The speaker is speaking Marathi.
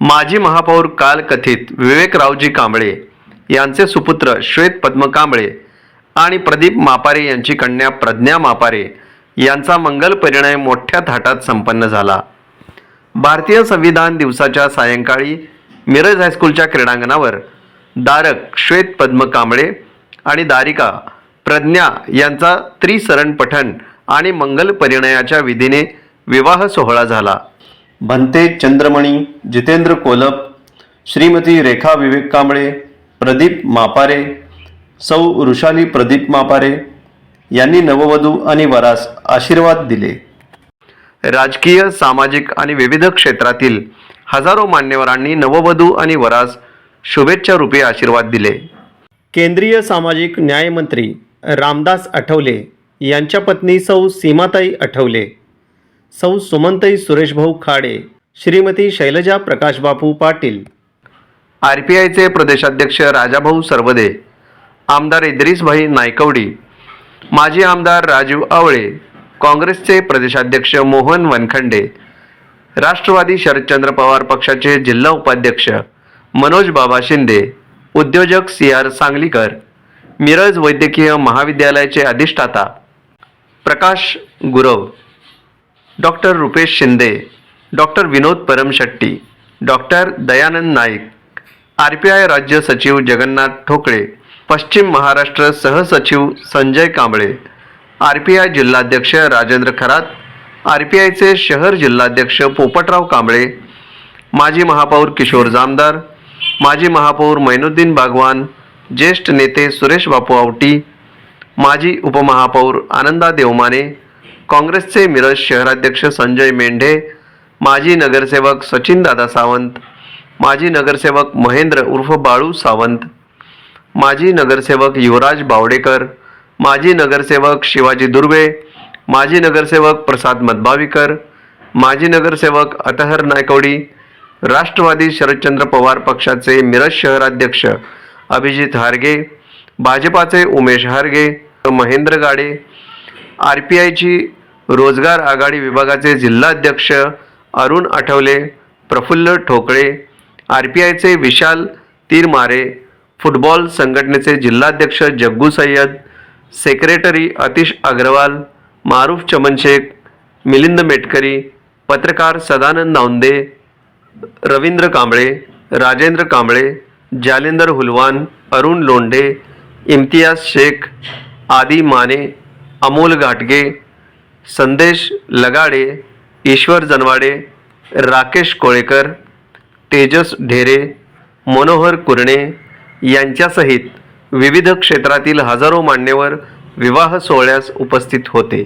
माजी महापौर काल कथित विवेकरावजी कांबळे यांचे सुपुत्र श्वेत पद्म कांबळे आणि प्रदीप मापारे यांची कन्या प्रज्ञा मापारे यांचा मंगल परिणय मोठ्या थाटात संपन्न झाला. भारतीय संविधान दिवसाच्या सायंकाळी मिरज हायस्कूलच्या क्रीडांगणावर दारक श्वेत पद्म कांबळे आणि दारिका प्रज्ञा यांचा त्रिसरण पठण आणि मंगल परिणयाच्या विधीने विवाह सोहळा झाला. भंते चंद्रमणी जितेंद्र कोलप श्रीमती रेखा विवेक कांबळे प्रदीप मापारे सौ वृषाली प्रदीप मापारे यांनी नववधू आणि वरास आशीर्वाद दिले. राजकीय सामाजिक आणि विविध क्षेत्रातील हजारो मान्यवरांनी नववधू आणि वरास शुभेच्छा रूपी आशीर्वाद दिले. केंद्रीय सामाजिक न्यायमंत्री रामदास आठवले यांच्या पत्नी सौ सीमाताई आठवले सौ सुमनताई सुरेशभाऊ खाडे श्रीमती शैलजा प्रकाशबापू पाटील. आर पी आयचे प्रदेशाध्यक्ष राजाभाऊ सरवदे आमदार इद्रिसभाई नायकवडी माजी आमदार राजीव आवळे काँग्रेसचे प्रदेशाध्यक्ष मोहन वनखंडे राष्ट्रवादी शरदचंद्र पवार पक्षाचे जिल्हा उपाध्यक्ष मनोज बाबा शिंदे उद्योजक सी आर सांगलीकर मिरज वैद्यकीय महाविद्यालयाचे अधिष्ठाता Prakash Gurav doctor Rupesh Shinde doctor Vinod Paramshetti doctor Dayanand Naik R P I राज्य सचिव जगन्नाथ ठोकळे पश्चिम महाराष्ट्र सहसचिव Sanjay Kamble R P I जिल्हाध्यक्ष राजेंद्र खरात आर पी आयचे शहर जिल्हाध्यक्ष पोपटराव कांबळे माजी महापौर किशोर जामदार माजी महापौर मैनुद्दीन बागवान ज्येष्ठ नेते सुरेश बापू आवटी माजी उपमहापौर आनंदा देवमाने काँग्रेसचे मिरज शहराध्यक्ष संजय मेंढे माजी नगरसेवक सचिनदादा सावंत माजी नगरसेवक महेंद्र उर्फ बाळू सावंत माजी नगरसेवक युवराज बावडेकर माजी नगरसेवक शिवाजी दुर्वे माजी नगरसेवक प्रसाद मदभावीकर माजी नगरसेवक अतहर नायकवडी राष्ट्रवादी शरदचंद्र पवार पक्षाचे मिरज शहराध्यक्ष अभिजित हारगे भाजपाचे उमेश हारगे महेंद्र गाडे आर पी आयची रोजगार आघाडी विभागाचे जिल्हाध्यक्ष अरुण आठवले प्रफुल्ल ठोकळे आर पी आयचे विशाल तीरमारे फुटबॉल संघटनेचे जिल्हाध्यक्ष जग्गू सय्यद सेक्रेटरी अतिश अग्रवाल मारूफ चमनशेख मिलिंद मेटकरी पत्रकार सदानंद नावंदे रवींद्र कांबळे राजेंद्र कांबळे जालेंदर हुलवान अरुण लोंढे इम्तियाज शेख आदी माने अमोल घाटगे संदेश लगाडे ईश्वर जनवाडे राकेश कोळेकर तेजस ढेरे मनोहर कुरणे यांच्यासहित विविध क्षेत्रातील हजारो मान्यवर विवाह सोहळ्यास उपस्थित होते.